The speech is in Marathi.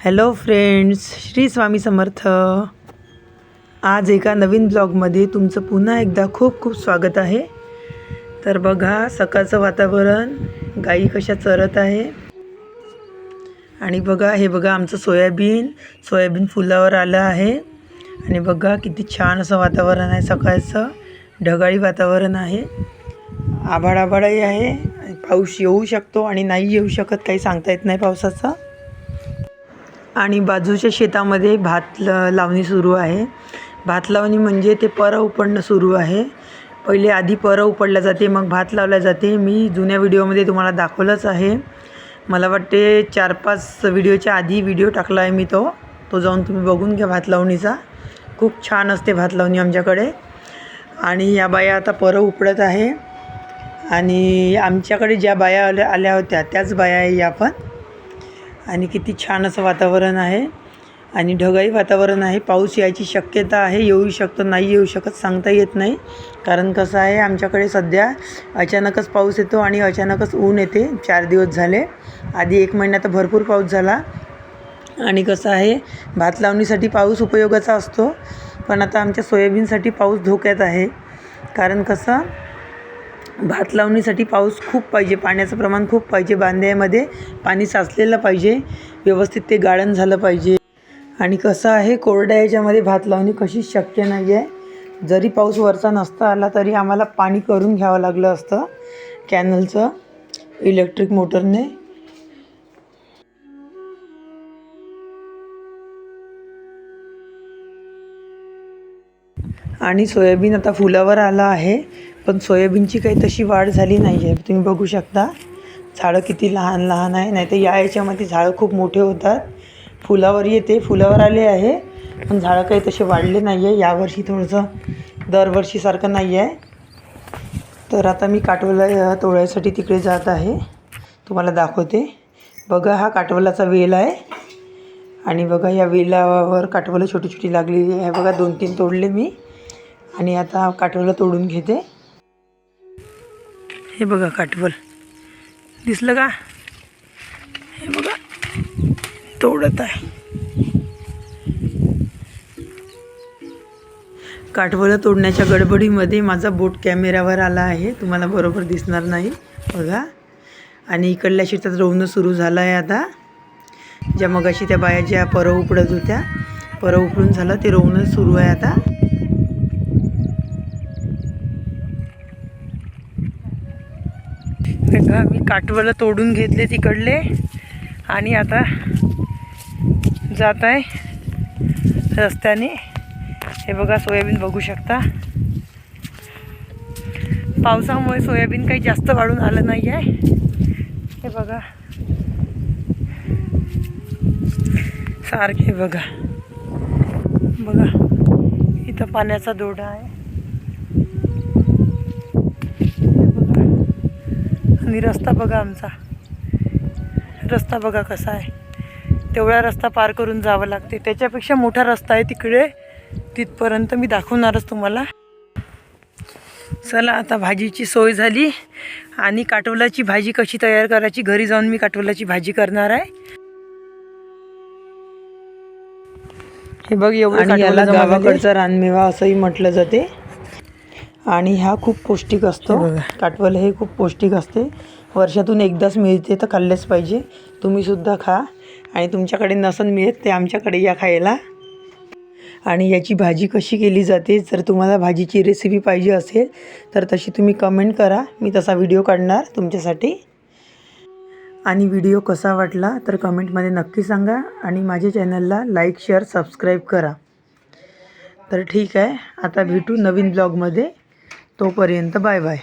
Hello friends Shri Swami Samarth. आज एका नवीन ब्लॉगमध्ये तुमचं पुन्हा एकदा खूप खूप स्वागत आहे. तर बघा सकाळचं वातावरण गाई कशा चरत आहे. आणि बघा हे बघा आमचं सोयाबीन सोयाबीन फुलावर आलं आहे. आणि बघा किती छान असं वातावरण आहे सकाळचं. ढगाळी वातावरण आहे. आभाळ आभाळही आहे. पाऊस येऊ शकतो आणि नाही येऊ शकत काही सांगता येत नाही पावसाचं. आणि बाजूच्या शेतामध्ये भात ल लावणी सुरू आहे. भात लावणी म्हणजे ते परं उपडणं सुरू आहे. पहिले आधी परं उपडल्या जाते मग भात लावल्या जाते. मी जुन्या व्हिडिओमध्ये तुम्हाला दाखवलंच आहे. मला वाटते चार पाच व्हिडिओच्या आधी व्हिडिओ टाकला आहे मी तो. तो जाऊन तुम्ही बघून घ्या भात लावणीचा. खूप छान असते भात लावणी आमच्याकडे. आणि या बाया आता परं उपडत आहे. आणि आमच्याकडे ज्या बाया आल्या आल्या होत्या त्याच बाया आहे या पण. आणि किती छान असं वातावरण आहे. आणि ढगाई वातावरण आहे. पाऊस यायची शक्यता आहे. येऊ शकतो नाही येऊ शकत सांगता येत नाही. कारण कसं आहे आमच्याकडे सध्या अचानकच पाऊस येतो आणि अचानकच ऊन येते. चार दिवस झाले. आधी एक महिना तर भरपूर पाऊस झाला. आणि कसं आहे भात लावणीसाठी पाऊस उपयोगाचा असतो. पण आता आमच्या सोयाबीनसाठी पाऊस धोक्यात आहे. कारण कसं भात लावणीसाठी पाऊस खूप पाहिजे पाण्याचं प्रमाण खूप पाहिजे बांध्यामध्ये पाणी साचलेलं पाहिजे व्यवस्थित ते गाळण झालं पाहिजे. आणि कसं आहे कोरड्या याच्यामध्ये भात लावणी कशीच शक्य नाही आहे जरी पाऊस वरचा नसता आला तरी आम्हाला पाणी करून घ्यावं लागलं असतं. कॅनलचं इलेक्ट्रिक मोटरने आणि सोयाबीन आता फुलावर आलं आहे पण सोयाबीनची काही तशी वाढ झाली नाही आहे तुम्ही बघू शकता झाडं किती लहान लहान आहे नाही तर या याच्यामध्ये झाडं खूप मोठे होतात. फुलावर येते फुलावर आले आहे पण झाडं काही तसे वाढले नाही आहे यावर्षी थोडंसं दरवर्षीसारखं नाही आहे तर आता मी काटवला तोडायसाठी तिकडे जात आहे. तुम्हाला दाखवते. बघा हा काटवलाचा वेल आहे. आणि बघा या वेलावर काटवलं छोटी छोटी लागलेली आहे. बघा दोन तीन तोडले मी. आणि आता काटवलं तोडून घेते. हे बघा काटवल दिसलं का? हे बघा. तोडत आहे. काटवलं तोडण्याच्या गडबडीमध्ये माझा बोट कॅमेऱ्यावर आला आहे. तुम्हाला बरोबर दिसणार नाही. बघा. आणि इकडल्या शेतात रोवणं सुरू झालं आहे आता. ज्या मगाशी त्या बाया ज्या परव उपडत होत्या परव उपडून झालं ते रोवणं सुरू आहे आता. बघा मी काटवलं तोडून घेतले तिकडले. आणि आता जात आहे रस्त्याने. हे बघा सोयाबीन बघू शकता. पावसामुळे सोयाबीन काही जास्त वाढून आलं नाही आहे हे बघा. सारखे बघा. बघा इथं पाण्याचा दोडा आहे हे बघा आणि रस्ता बघा आमचा. रस्ता बघा कसा आहे. तेवढा रस्ता पार करून जावं लागते. त्याच्यापेक्षा मोठा रस्ता आहे तिकडे. तिथपर्यंत मी दाखवणारच तुम्हाला. चला आता भाजीची सोय झाली. आणि काटवलाची भाजी कशी तयार करायची घरी जाऊन मी काटवलाची भाजी करणार आहे. हे बघ एवढं याला गावाकडचा रानमेवा असंही म्हटलं जाते. आणि हा खूप पौष्टिक असतो. काटवल हे खूप पौष्टिक असते. वर्षातून एकदाच मिळते तर खाल्लेच पाहिजे. तुम्हीसुद्धा खा. आणि तुमच्याकडे नसन मिळत ते आमच्याकडे या खायला. आणि याची भाजी कशी केली जाते जर तुम्हाला भाजीची रेसिपी पाहिजे असेल तर तशी तुम्ही कमेंट करा. मी तसा व्हिडिओ काढणार तुमच्यासाठी. आणि व्हिडिओ कसा वाटला तर कमेंटमध्ये नक्की सांगा. आणि माझ्या चॅनलला लाईक शेअर सबस्क्राईब करा. तर ठीक आहे. आता भेटू नवीन ब्लॉगमध्ये तोपर्यंत बाय बाय.